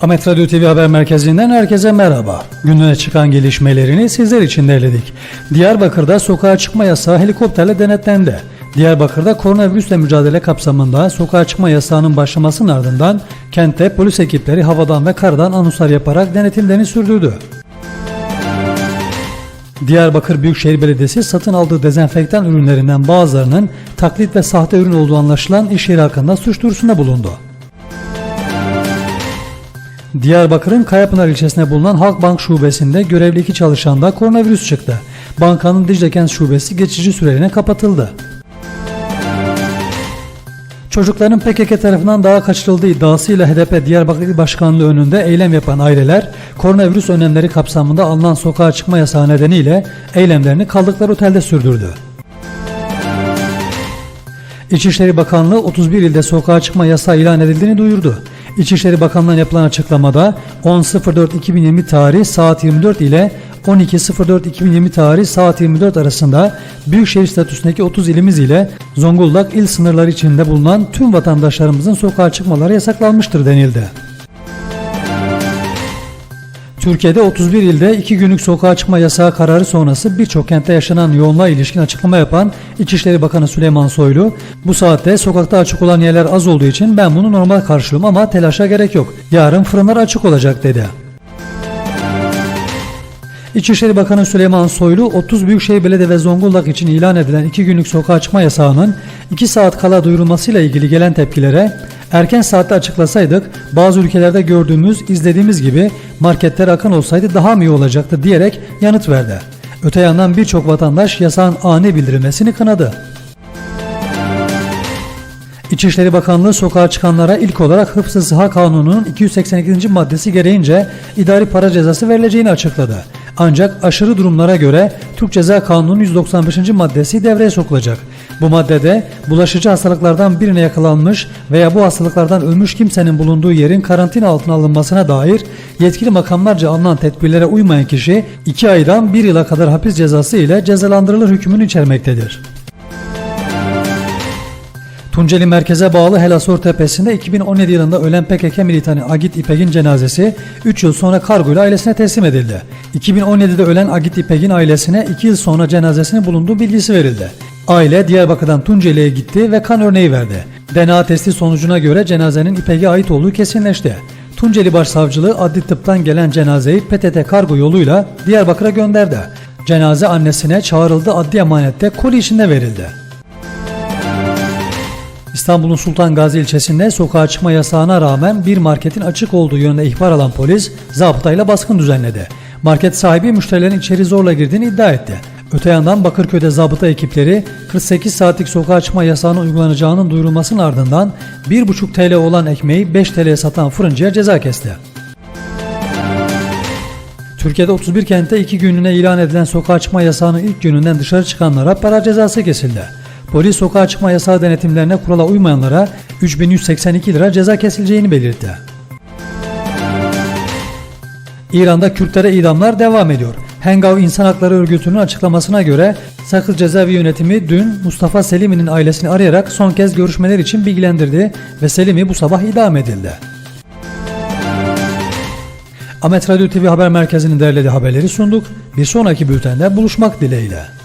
Ahmet Radyo TV Haber Merkezi'nden herkese merhaba. Gündeme çıkan gelişmelerini sizler için derledik. Diyarbakır'da sokağa çıkma yasağı helikopterle denetlendi. Diyarbakır'da koronavirüsle mücadele kapsamında sokağa çıkma yasağının başlamasının ardından kentte polis ekipleri havadan ve karadan anonslar yaparak denetimlerini sürdürdü. Diyarbakır Büyükşehir Belediyesi satın aldığı dezenfektan ürünlerinden bazılarının taklit ve sahte ürün olduğu anlaşılan iş yeri hakkında suç duyurusunda bulundu. Diyarbakır'ın Kayapınar ilçesinde bulunan Halkbank şubesinde görevli iki çalışanda koronavirüs çıktı. Bankanın Dicle şubesi geçici süreliğine kapatıldı. Çocukların PKK tarafından daha kaçırıldığı iddiasıyla HDP Diyarbakır İl Başkanlığı önünde eylem yapan aileler koronavirüs önlemleri kapsamında alınan sokağa çıkma yasağı nedeniyle eylemlerini kaldıkları otelde sürdürdü. İçişleri Bakanlığı 31 ilde sokağa çıkma yasağı ilan edildiğini duyurdu. İçişleri Bakanlığı'ndan yapılan açıklamada 10.04.2020 tarihi saat 24 ile 12.04.2020 tarihi saat 24 arasında Büyükşehir statüsündeki 30 ilimiz ile Zonguldak il sınırları içinde bulunan tüm vatandaşlarımızın sokağa çıkmaları yasaklanmıştır denildi. Türkiye'de 31 ilde 2 günlük sokağa çıkma yasağı kararı sonrası birçok kentte yaşanan yoğunluğa ilişkin açıklama yapan İçişleri Bakanı Süleyman Soylu, bu saatte sokakta açık olan yerler az olduğu için ben bunu normal karşılıyorum ama telaşa gerek yok. Yarın fırınlar açık olacak dedi. İçişleri Bakanı Süleyman Soylu 30 Büyükşehir Belediye ve Zonguldak için ilan edilen 2 günlük sokağa çıkma yasağının 2 saat kala duyurulmasıyla ilgili gelen tepkilere erken saatte açıklasaydık bazı ülkelerde gördüğümüz, izlediğimiz gibi marketler akın olsaydı daha mı iyi olacaktı diyerek yanıt verdi. Öte yandan birçok vatandaş yasağın ani bildirilmesini kınadı. İçişleri Bakanlığı sokağa çıkanlara ilk olarak Hıfzı Sıha Kanunu'nun 282. maddesi gereğince idari para cezası verileceğini açıkladı. Ancak aşırı durumlara göre Türk Ceza Kanunu'nun 195. maddesi devreye sokulacak. Bu maddede bulaşıcı hastalıklardan birine yakalanmış veya bu hastalıklardan ölmüş kimsenin bulunduğu yerin karantina altına alınmasına dair yetkili makamlarca alınan tedbirlere uymayan kişi 2 aydan 1 yıla kadar hapis cezası ile cezalandırılır hükmünü içermektedir. Tunceli merkeze bağlı Helasor Tepesi'nde 2017 yılında ölen PKK militanı Agit İpek'in cenazesi 3 yıl sonra kargoyla ailesine teslim edildi. 2017'de ölen Agit İpek'in ailesine 2 yıl sonra cenazesinin bulunduğu bilgisi verildi. Aile Diyarbakır'dan Tunceli'ye gitti ve kan örneği verdi. DNA testi sonucuna göre cenazenin İpek'e ait olduğu kesinleşti. Tunceli Başsavcılığı adli tıptan gelen cenazeyi PTT kargo yoluyla Diyarbakır'a gönderdi. Cenaze annesine çağrıldı adli emanette koli içinde verildi. İstanbul'un Sultan Gazi ilçesinde sokağa çıkma yasağına rağmen bir marketin açık olduğu yönünde ihbar alan polis zabıtayla baskın düzenledi. Market sahibi müşterilerin içeri zorla girdiğini iddia etti. Öte yandan Bakırköy'de zabıta ekipleri 48 saatlik sokağa çıkma yasağının uygulanacağının duyurulmasının ardından 1,5 TL olan ekmeği 5 TL'ye satan fırıncıya ceza kesti. Türkiye'de 31 kentte 2 günlüğüne ilan edilen sokağa çıkma yasağının ilk gününden dışarı çıkanlara para cezası kesildi. Polis sokağa çıkma yasağı denetimlerine kurala uymayanlara 3182 lira ceza kesileceğini belirtti. İran'da Kürtlere idamlar devam ediyor. Hengav İnsan Hakları Örgütü'nün açıklamasına göre Sakız Cezaevi Yönetimi dün Mustafa Selimi'nin ailesini arayarak son kez görüşmeler için bilgilendirdi ve Selimi bu sabah idam edildi. Ahmet Radyo TV Haber Merkezi'nin derlediği haberleri sunduk. Bir sonraki bültende buluşmak dileğiyle.